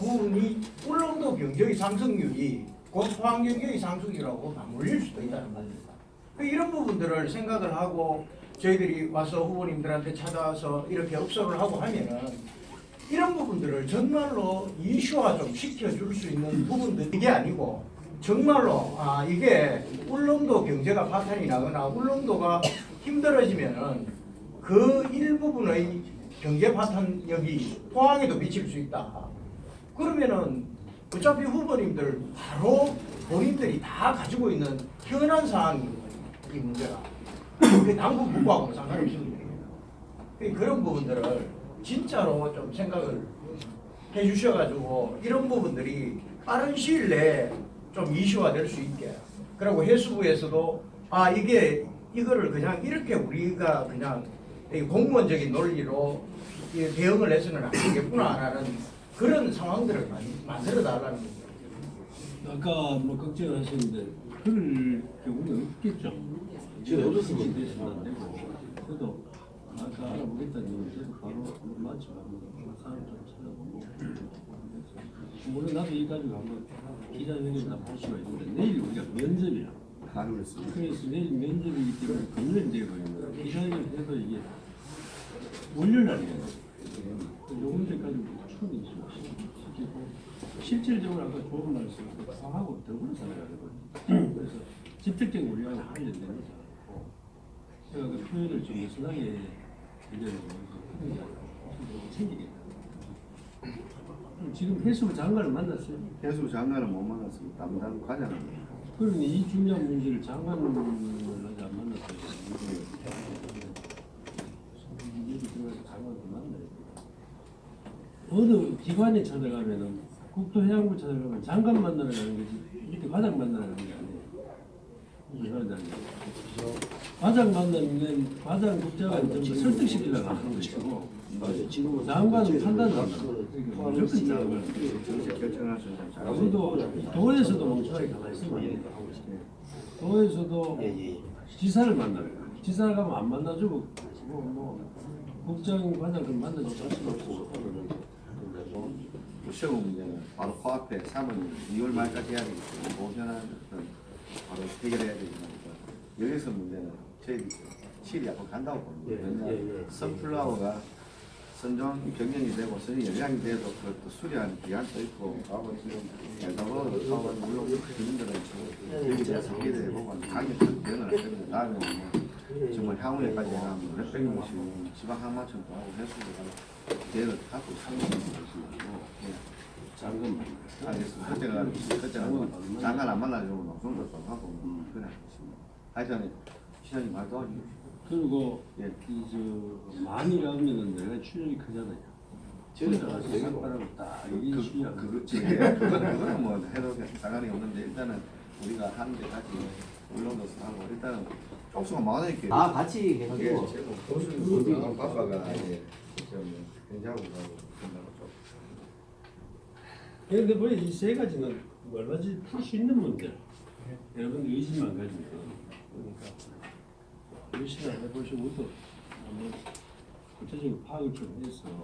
부분이 울릉도 경제의 상승률이 곧 포항 경제의 상승률하고 맞물릴 수도 있다는 겁니다. 그 이런 부분들을 생각을 하고 저희들이 와서 후보님들한테 찾아와서 이렇게 업소를 하고 하면은 이런 부분들을 정말로 이슈화 좀 시켜줄 수 있는 부분들 이게 아니고 정말로 아 이게 울릉도 경제가 파탄이 나거나 울릉도가 힘들어지면은 그 일부분의 경제 파탄력이 포항에도 미칠 수 있다. 그러면은 어차피 후보님들 바로 본인들이 다 가지고 있는 현안 사항이 이 문제가 그 당국 국가하고는 상관없습니다. 그 그런 부분들을 진짜로 좀 생각을 해 주셔가지고 이런 부분들이 빠른 시일 내에 좀 이슈화 될 수 있게 그리고 해수부에서도 아 이게 이거를 그냥 이렇게 우리가 그냥 이 공무원적인 논리로 이 대응을 해서는 안 되겠구나라는 그런 상황들을 만- 만들어 달라는 거죠. 아까 뭐 걱정을 하셨는데 그럴 경우는 없겠죠. 돼서는 안 되고 그래도 아까 알아보겠다는 얘기도 바로 맞죠. 한번 사람 좀 찾아보고 물론 나도 이 가지고 한번 기자회견 다볼 수가 있는데 내일 우리가 면접이야. 안 그랬습니다. 그래서 내일 면접이기 때문에 금요일 되거든요. 기자회견 해도 이게 월요일 날이에요. 요번 때까지 실질적으로 아까 좋은 말씀 상하고 더불어 살아야 되거든요. 그래서 집특적인 우리하고 관련된 않고 제가 그 표현을 좀 들려고 챙기겠다. 지금 해수부 장관을 만났어요. 해수 장관은 못 만났습니다. 담당 과장은 그러니 이 중요한 문제를 장관을 안 만났어요. 얘기 들어가서 장관도 만나야 돼. 어느 기관에 찾아가면은 국토해양부 찾아가면 장관 만나러 가는 거지 이렇게 과장 만나러 가는 게 아니에요. 과장 만나면 과장 국장은 좀 설득시키려고 하는 것이고 지금은 장관은 판단을 한다. 무조건 장관. 우리도 도에서도 멍청하게 가만히 있으면 안 돼. 도에서도. 지사를 만나요. 지사를 가면 안 만나주고 뭐, 뭐 국장 과장 할 수는 없고 시험 문제는 바로 코앞에 3월 2월 말까지 해야 되기 때문에 어떤 바로 해결해야 되니까 여기서 문제는 저희들이 실이 앞으로 간다고 봅니다. 예, 왜냐하면 예, 예. 선플라워가 선종 병력이 되고 선이 영향이 돼도 그것도 수리하는 기한도 있고 하고 지금 엘다버도 사업은 물론 주민들은 지금 여기서 상계를 해보고 강력한 변화를 했는데 뭐 정말 향후에까지 가면 몇백 명씩 지방 항만청도 하고 해수도 대를 갖고 사는 것이고 장관 알겠습니다. 그때가 그때는 장관 안 만나려고 것도 하고 뭐 그래. 하여튼 시장님 말도 하지. 그리고 예. 이저 많이 가면은 내가 출력이 크잖아요. 저는 가서 내가 삭발하고 딱 이게 그, 쉬야. 그, 그, 그거는, 그거는 뭐 해도 상관이 없는데 일단은 우리가 하는 데까지 올라오면서 하고 일단은 쪽수가 많으니까 다 같이 그게 해가지고? 제목 보수는 바빠가 이제 좀 현지하고 가고 그런다고 좀 근데 뭐이세 가지는 얼마든지 풀 수 있는 문제. 여러분 의지만 가지고. 그러니까 열심히 해보시고 또 한번 구체적인 파악을 좀 해서